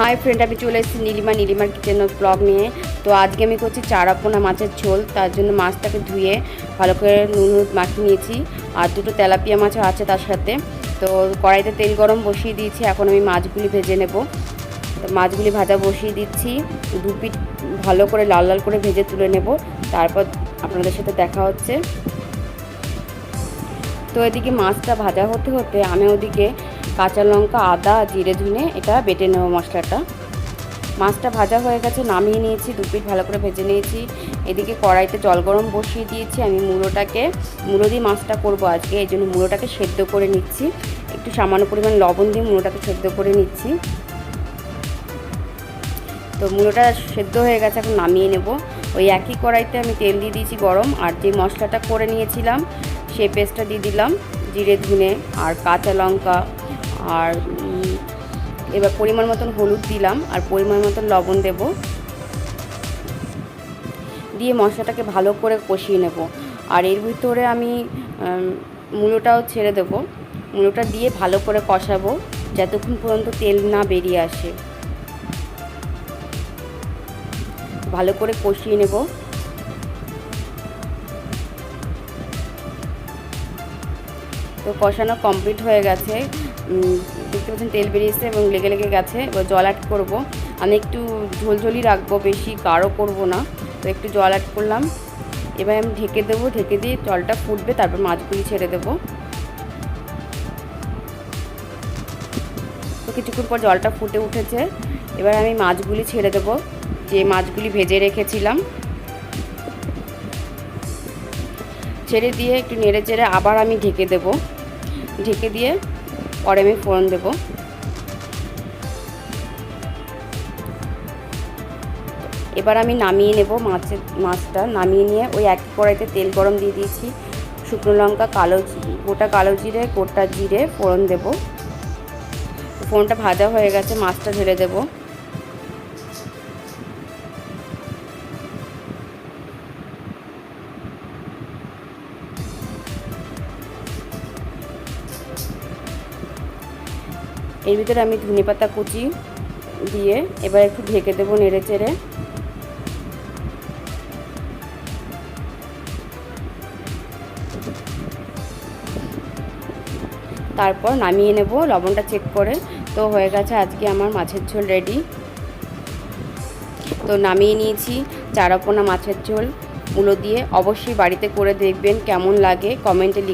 Hi friend, আমি চলে এসেছি নীলিমা। নীলিমার কিচেন ব্লগ নিয়ে। তো আজকে আমি করছি চারাপোনা মাছের ঝোল, তার জন্য মাছটাকে ধুয়ে ভালো করে নুন, হলুদ মাখিয়ে নিয়েছি। আর দুটো তেলাপিয়া মাছও আছে তার সাথে। তো কড়াইতে তেল গরম বসিয়ে দিয়েছি, এখন আমি মাছগুলি ভেজে নেব। তো মাছগুলি ভাজা বসিয়ে দিচ্ছি। দু পিঠ ভালো করে লাল লাল করে ভেজে তুলে নেব। তারপর আপনাদের সাথে দেখা হচ্ছে। তো এদিকে মাছটা ভাজা হতে হতে আমি ওদিকে কাঁচা লঙ্কা, আদা, জিরে, ধুনে, এটা বেটে নেব মশলাটা। মাছটা ভাজা হয়ে গেছে, নামিয়ে নিয়েছি, দু পিঠ ভালো করে ভেজে নিয়েছি। এদিকে কড়াইতে জল গরম বসিয়ে দিয়েছি, আমি মুড়োটাকে, মুড়ো দিয়ে মাছটা করব আজকে, এই জন্য মুলোটাকে সেদ্ধ করে নিচ্ছি। একটু সামান্য পরিমাণ লবণ দিয়ে মুলোটাকে সেদ্ধ করে নিচ্ছি। তো মুলোটা সেদ্ধ হয়ে গেছে, এখন নামিয়ে নেব। ওই একই কড়াইতে আমি তেল দিয়ে দিয়েছি গরম, আর যে মশলাটা করে নিয়েছিলাম সেই পেস্টটা দিয়ে দিলাম, জিরে, ধুনে, আর কাঁচা লঙ্কা আর এবার পরিমাণ মতন হলুদ দিলাম আর পরিমাণ মতন লবণ দেব। দিয়ে মশলাটাকে ভালো করে কষিয়ে নেব। আর এর ভিতরে আমি মূলোটাও ছেড়ে দেব। মূলোটা দিয়ে ভালো করে কষাবো যতক্ষণ পর্যন্ত তেল না বেরিয়ে আসে। ভালো করে কষিয়ে নেব। তো কষানো কমপ্লিট হয়ে গেছে। দেখতে পাচ্ছেন, তেল বেরিয়েছে এবং লেগে লেগে গেছে। এবার জল অ্যাড করব। আমি একটু ঝোলঝোলি রাখব, বেশি গাঢ় করব না। তো একটু জল অ্যাড করলাম। এবার আমি ঢেকে দেবো, ঢেকে দিয়ে জলটা ফুটবে, তারপর মাছগুলি ছেড়ে দেবো। তো কিছুক্ষণ পর জলটা ফুটে উঠেছে। এবার আমি মাছগুলি ছেড়ে দেবো, যে মাছগুলি ভেজে রেখেছিলাম। ছেড়ে দিয়ে একটু নেড়ে চেড়ে আবার আমি ঢেকে দেব। ঢেকে দিয়ে পরে আমি ফোড়ন দেব। এবার আমি নামিয়ে নেব মাছের মাছটা। নামিয়ে নিয়ে ওই এক কড়াইতে তেল গরম দিয়ে দিয়েছি, শুকনো লঙ্কা, কালো জিরে, গোটা কালো জিরে, গোটা জিরে ফোড়ন দেব। ফোড়নটা ভাজা হয়ে গেছে, মাছটা ঢেলে দেবো। এর ভিতরে আমি ধনে পাতা কুচি দিয়ে এবার একটু ঢেকে দেবো নেড়ে চেড়ে। তারপর নামিয়ে নেব, লবণটা চেক করে। তো হয়ে গেছে আজকে আমার মাছের ঝোল রেডি তো নামিয়ে নিয়েছি চারাপোনা মাছের ঝোল। মুলো দিয়ে অবশ্যই বাড়িতে করে দেখবেন কেমন লাগে। কমেন্টে লিখ